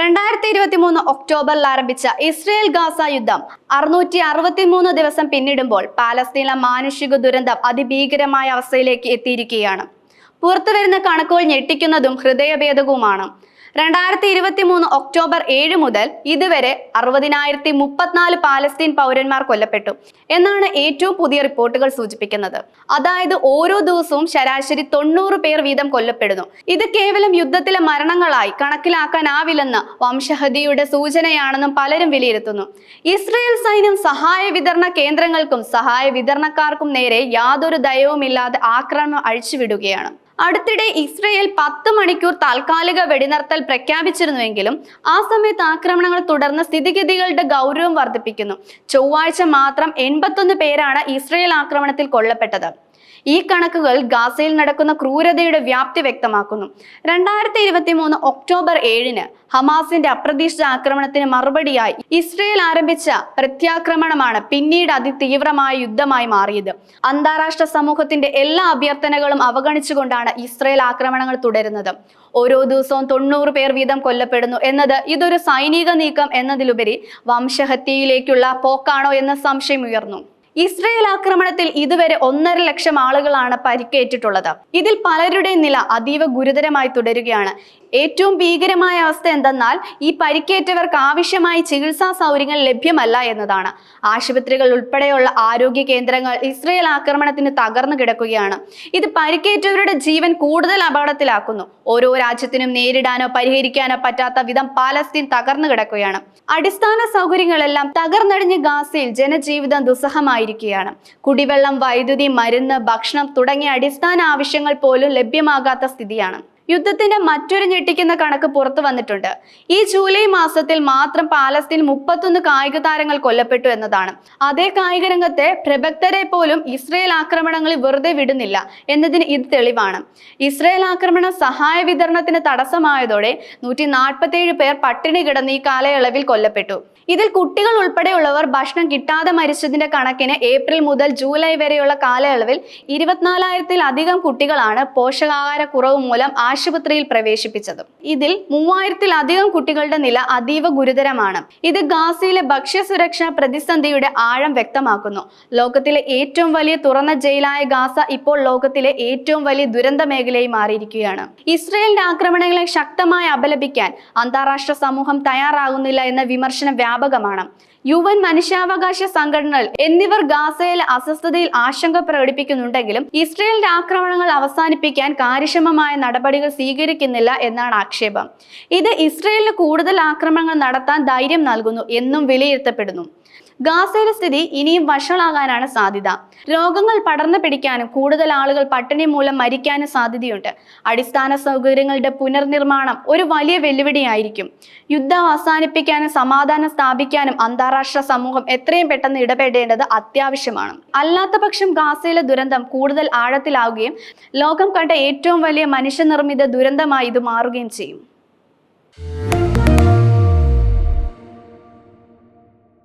രണ്ടായിരത്തി ഇരുപത്തി മൂന്ന് ഒക്ടോബറിൽ ആരംഭിച്ച ഇസ്രയേൽ ഗാസ യുദ്ധം അറുന്നൂറ്റി അറുപത്തിമൂന്ന് ദിവസം പിന്നിടുമ്പോൾ പാലസ്തീനിലെ മാനുഷിക ദുരന്തം അതിഭീകരമായ അവസ്ഥയിലേക്ക് എത്തിയിരിക്കുകയാണ്. പുറത്തുവരുന്ന കണക്കുകൾ ഞെട്ടിക്കുന്നതും ഹൃദയഭേദകവുമാണ്. രണ്ടായിരത്തി ഇരുപത്തി മൂന്ന് ഒക്ടോബർ ഏഴ് മുതൽ ഇതുവരെ അറുപതിനായിരത്തി മുപ്പത്തിനാല് പാലസ്തീൻ പൗരന്മാർ കൊല്ലപ്പെട്ടു എന്നാണ് ഏറ്റവും പുതിയ റിപ്പോർട്ടുകൾ സൂചിപ്പിക്കുന്നത്. അതായത് ഓരോ ദിവസവും ശരാശരി തൊണ്ണൂറ് പേർ വീതം കൊല്ലപ്പെടുന്നു. ഇത് കേവലം യുദ്ധത്തിലെ മരണങ്ങളായി കണക്കിലാക്കാനാവില്ലെന്ന് വംശഹതിയുടെ സൂചനയാണെന്നും പലരും വിലയിരുത്തുന്നു. ഇസ്രയേൽ സൈന്യം സഹായ വിതരണ കേന്ദ്രങ്ങൾക്കും സഹായ വിതരണക്കാർക്കും നേരെ യാതൊരു ദയവുമില്ലാതെ ആക്രമണം അഴിച്ചുവിടുകയാണ്. അടുത്തിടെ ഇസ്രയേൽ പത്ത് മണിക്കൂർ താൽക്കാലിക വെടിനിർത്തൽ പ്രഖ്യാപിച്ചിരുന്നുവെങ്കിലും ആ സമയത്ത് ആക്രമണങ്ങൾ തുടർന്ന് സ്ഥിതിഗതികളുടെ ഗൗരവം വർദ്ധിപ്പിക്കുന്നു. ചൊവ്വാഴ്ച മാത്രം എൺപത്തൊന്ന് പേരാണ് ഇസ്രയേൽ ആക്രമണത്തിൽ കൊല്ലപ്പെട്ടത്. ഈ കണക്കുകൾ ഗാസയിൽ നടക്കുന്ന ക്രൂരതയുടെ വ്യാപ്തി വ്യക്തമാക്കുന്നു. രണ്ടായിരത്തി ഇരുപത്തി മൂന്ന് ഒക്ടോബർ ഏഴിന് ഹമാസിന്റെ അപ്രതീക്ഷിത ആക്രമണത്തിന് മറുപടിയായി ഇസ്രയേൽ ആരംഭിച്ച പ്രത്യാക്രമണമാണ് പിന്നീട് അതിതീവ്രമായ യുദ്ധമായി മാറിയത്. അന്താരാഷ്ട്ര സമൂഹത്തിന്റെ എല്ലാ അഭ്യർത്ഥനകളും അവഗണിച്ചുകൊണ്ടാണ് ഇസ്രയേൽ ആക്രമണങ്ങൾ തുടരുന്നത്. ഓരോ ദിവസവും തൊണ്ണൂറ് പേർ വീതം കൊല്ലപ്പെടുന്നു എന്നത് ഇതൊരു സൈനിക നീക്കം എന്നതിലുപരി വംശഹത്യയിലേക്കുള്ള പോക്കാണോ എന്ന സംശയം ഉയർന്നു. ഇസ്രയേൽ ആക്രമണത്തിൽ ഇതുവരെ ഒന്നര ലക്ഷം ആളുകളാണ് പരിക്കേറ്റിട്ടുള്ളത്. ഇതിൽ പലരുടെയും നില അതീവ ഗുരുതരമായി തുടരുകയാണ്. ഏറ്റവും ഭീകരമായ അവസ്ഥ എന്തെന്നാൽ ഈ പരിക്കേറ്റവർക്ക് ആവശ്യമായ ചികിത്സാ സൗകര്യങ്ങൾ ലഭ്യമല്ല എന്നതാണ്. ആശുപത്രികൾ ഉൾപ്പെടെയുള്ള ആരോഗ്യ കേന്ദ്രങ്ങൾ ഇസ്രയേൽ ആക്രമണത്തിന് തകർന്നു കിടക്കുകയാണ്. ഇത് പരിക്കേറ്റവരുടെ ജീവൻ കൂടുതൽ അപകടത്തിലാക്കുന്നു. ഓരോ രാജ്യത്തിനും നേരിടാനോ പരിഹരിക്കാനോ പറ്റാത്ത വിധം പാലസ്തീൻ തകർന്നു കിടക്കുകയാണ്. അടിസ്ഥാന സൗകര്യങ്ങളെല്ലാം തകർന്നടിഞ്ഞ് ഗാസയിൽ ജനജീവിതം ദുസ്സഹമായിരിക്കുകയാണ് കുടിവെള്ളം വൈദ്യുതി മരുന്ന് ഭക്ഷണം തുടങ്ങിയ അടിസ്ഥാന ആവശ്യങ്ങൾ പോലും ലഭ്യമാകാത്ത സ്ഥിതിയാണ്. യുദ്ധത്തിന്റെ മറ്റൊരു ഞെട്ടിക്കുന്ന കണക്ക് പുറത്തു വന്നിട്ടുണ്ട്. ഈ ജൂലൈ മാസത്തിൽ മാത്രം പാലസ്തീൻ മുപ്പത്തൊന്ന് കായിക താരങ്ങൾ കൊല്ലപ്പെട്ടു എന്നതാണ്. അതേ കായിക രംഗത്തെ പ്രഭക്തരെ പോലും ഇസ്രയേൽ ആക്രമണങ്ങളിൽ വെറുതെ വിടുന്നില്ല എന്നതിന് ഇത് തെളിവാണ്. ഇസ്രയേൽ ആക്രമണ സഹായ വിതരണത്തിന് തടസ്സമായതോടെ നൂറ്റി നാൽപ്പത്തിയേഴ് പേർ പട്ടിണി കിടന്ന് ഈ കാലയളവിൽ കൊല്ലപ്പെട്ടു. ഇതിൽ കുട്ടികൾ ഉൾപ്പെടെയുള്ളവർ ഭക്ഷണം കിട്ടാതെ മരിച്ചതിന്റെ കണക്കിന് ഏപ്രിൽ മുതൽ ജൂലൈ വരെയുള്ള കാലയളവിൽ ഇരുപത്തിനാലായിരത്തിലധികം കുട്ടികളാണ് പോഷകാഹാര കുറവ് മൂലം ആശുപത്രിയിൽ പ്രവേശിപ്പിച്ചതും. ഇതിൽ മൂവായിരത്തിലധികം കുട്ടികളുടെ നില അതീവ ഗുരുതരമാണ്. ഇത് ഗാസയിലെ ഭക്ഷ്യസുരക്ഷാ പ്രതിസന്ധിയുടെ ആഴം വ്യക്തമാക്കുന്നു. ലോകത്തിലെ ഏറ്റവും വലിയ തുറന്ന ജയിലായ ഗാസ ഇപ്പോൾ ലോകത്തിലെ ഏറ്റവും വലിയ ദുരന്ത മേഖലയായി മാറിയിരിക്കുകയാണ്. ഇസ്രയേലിന്റെ ആക്രമണങ്ങളെ ശക്തമായി അപലപിക്കാൻ അന്താരാഷ്ട്ര സമൂഹം തയ്യാറാകുന്നില്ല എന്ന വിമർശനം വ്യാപകമാണ്. യു എൻ മനുഷ്യാവകാശ സംഘടനകൾ എന്നിവർ ഗാസയിലെ അസ്വസ്ഥതയിൽ ആശങ്ക പ്രകടിപ്പിക്കുന്നുണ്ടെങ്കിലും ഇസ്രയേലിന്റെ ആക്രമണങ്ങൾ അവസാനിപ്പിക്കാൻ കാര്യക്ഷമമായ നടപടികൾ സ്വീകരിക്കുന്നില്ല എന്നാണ് ആക്ഷേപം. ഇത് ഇസ്രയേലിന് കൂടുതൽ ആക്രമണങ്ങൾ നടത്താൻ ധൈര്യം നൽകുന്നു എന്നും വിലയിരുത്തപ്പെടുന്നു. ഗാസയിലെ സ്ഥിതി ഇനിയും വഷളാകാനാണ് സാധ്യത. രോഗങ്ങൾ പടർന്നു പിടിക്കാനും കൂടുതൽ ആളുകൾ പട്ടിണി മൂലം മരിക്കാനും സാധ്യതയുണ്ട്. അടിസ്ഥാന സൗകര്യങ്ങളുടെ പുനർനിർമ്മാണം ഒരു വലിയ വെല്ലുവിളിയായിരിക്കും. യുദ്ധം അവസാനിപ്പിക്കാനും സമാധാനം സ്ഥാപിക്കാനും അന്താരാഷ്ട്ര സമൂഹം എത്രയും പെട്ടെന്ന് ഇടപെടേണ്ടത് അത്യാവശ്യമാണ്. അല്ലാത്ത പക്ഷം ഗാസയിലെ ദുരന്തം കൂടുതൽ ആഴത്തിലാവുകയും ലോകം കണ്ട ഏറ്റവും വലിയ മനുഷ്യനിർമ്മിത ദുരന്തമായി ഇത് മാറുകയും ചെയ്യും.